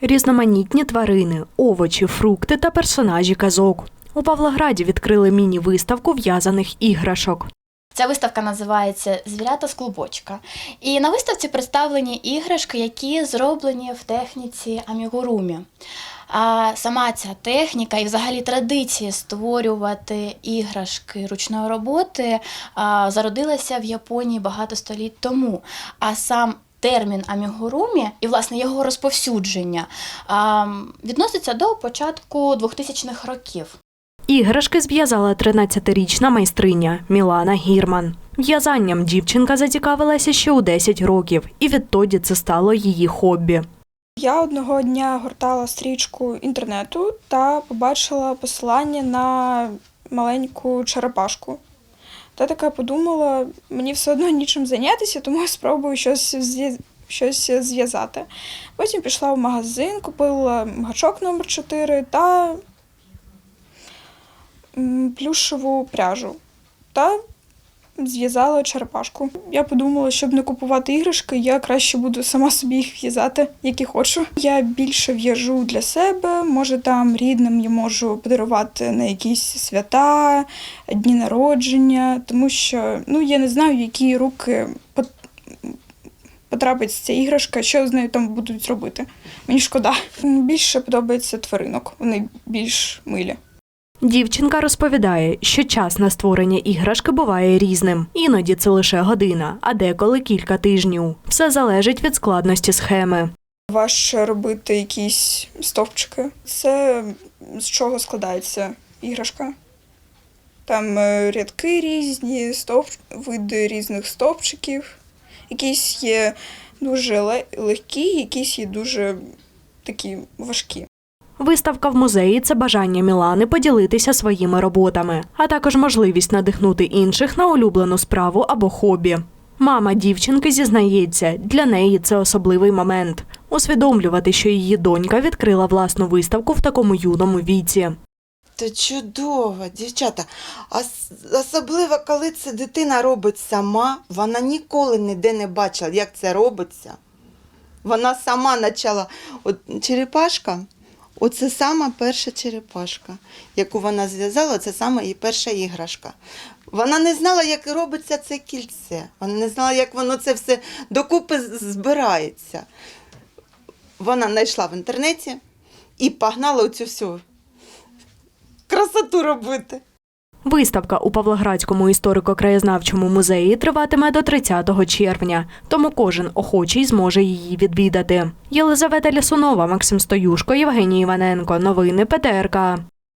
Різноманітні тварини, овочі, фрукти та персонажі казок. У Павлограді відкрили міні-виставку в'язаних іграшок. Ця виставка називається Звірята з клубочка. І на виставці представлені іграшки, які зроблені в техніці амігурумі. А сама ця техніка і взагалі традиція створювати іграшки ручної роботи зародилася в Японії багато століть тому. А сам термін амігурумі і власне його розповсюдження відноситься до початку 2000-х років. Іграшки зв'язала 13-річна майстриня Мілана Гірман. В'язанням дівчинка зацікавилася ще у 10 років, і відтоді це стало її хобі. Я одного дня гортала стрічку інтернету та побачила посилання на маленьку черепашку. Та така подумала, мені все одно нічим зайнятися, тому я спробую щось, щось зв'язати. Потім пішла в магазин, купила гачок номер 4 та плюшеву пряжу. Та зв'язала черепашку. Я подумала, щоб не купувати іграшки, я краще буду сама собі їх в'язати, які хочу. Я більше в'яжу для себе. Може, там рідним я можу подарувати на якісь свята, дні народження, тому що ну я не знаю, які руки пот- потрапить ця іграшка, що з нею там будуть робити. Мені шкода. Більше подобається тваринок, вони більш милі. Дівчинка розповідає, що час на створення іграшки буває різним. Іноді це лише година, а деколи кілька тижнів. Все залежить від складності схеми. Важче робити якісь стовпчики. Це з чого складається іграшка. Там е, рядки різні, стовп... види різних стовпчиків. Якісь є дуже легкі, якісь є дуже такі важкі. Виставка в музеї це бажання Мілани поділитися своїми роботами, а також можливість надихнути інших на улюблену справу або хобі. Мама дівчинки зізнається, для неї це особливий момент усвідомлювати, що її донька відкрила власну виставку в такому юному віці. Це чудово, дівчата. Ос- Особливо, коли це дитина робить сама, вона ніколи ніде не бачила, як це робиться. Вона сама почала. От черепашка, оце сама перша черепашка, яку вона зв'язала, це саме її перша іграшка. Вона не знала, як робиться це кільце. Вона не знала, як воно це все докупи збирається. Вона знайшла в інтернеті і погнала оцю всю красоту робити. Виставка у Павлоградському історико-краєзнавчому музеї триватиме до 30 червня, тому кожен охочий зможе її відвідати. Єлизавета Лясунова, Максим Стоюшко, Євгеній Іваненко. Новини ПТРК.